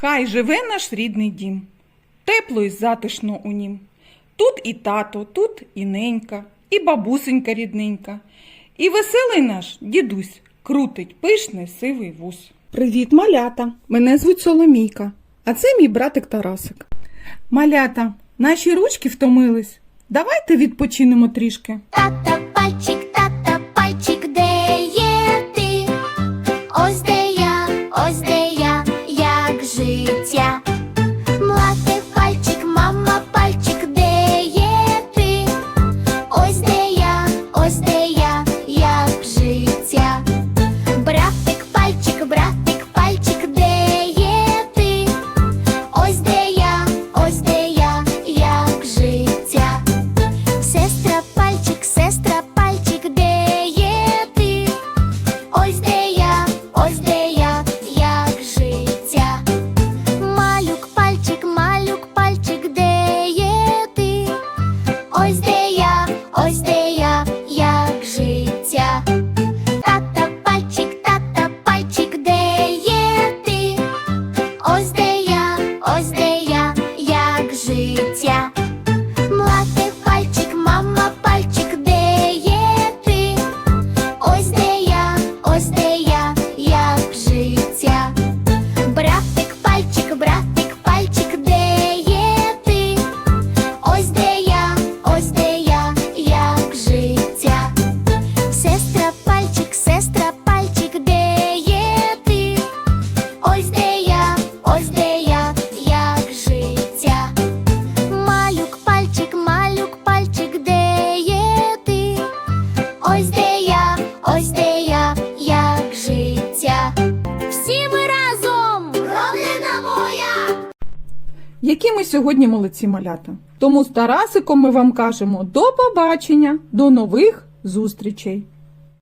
Хай живе наш рідний дім, тепло і затишно у нім. Тут і тато, тут і ненька, і бабусенька рідненька, і веселий наш дідусь крутить пишний сивий вус. Привіт, малята! Мене звуть Соломійка, а це мій братик Тарасик. Малята, наші ручки втомились. Давайте відпочинемо трішки. Тата Ось де я, ось де я, як життя. Всі ми разом! Родина моя! Які ми сьогодні молодці малята. Тому з Тарасиком ми вам кажемо до побачення, до нових зустрічей.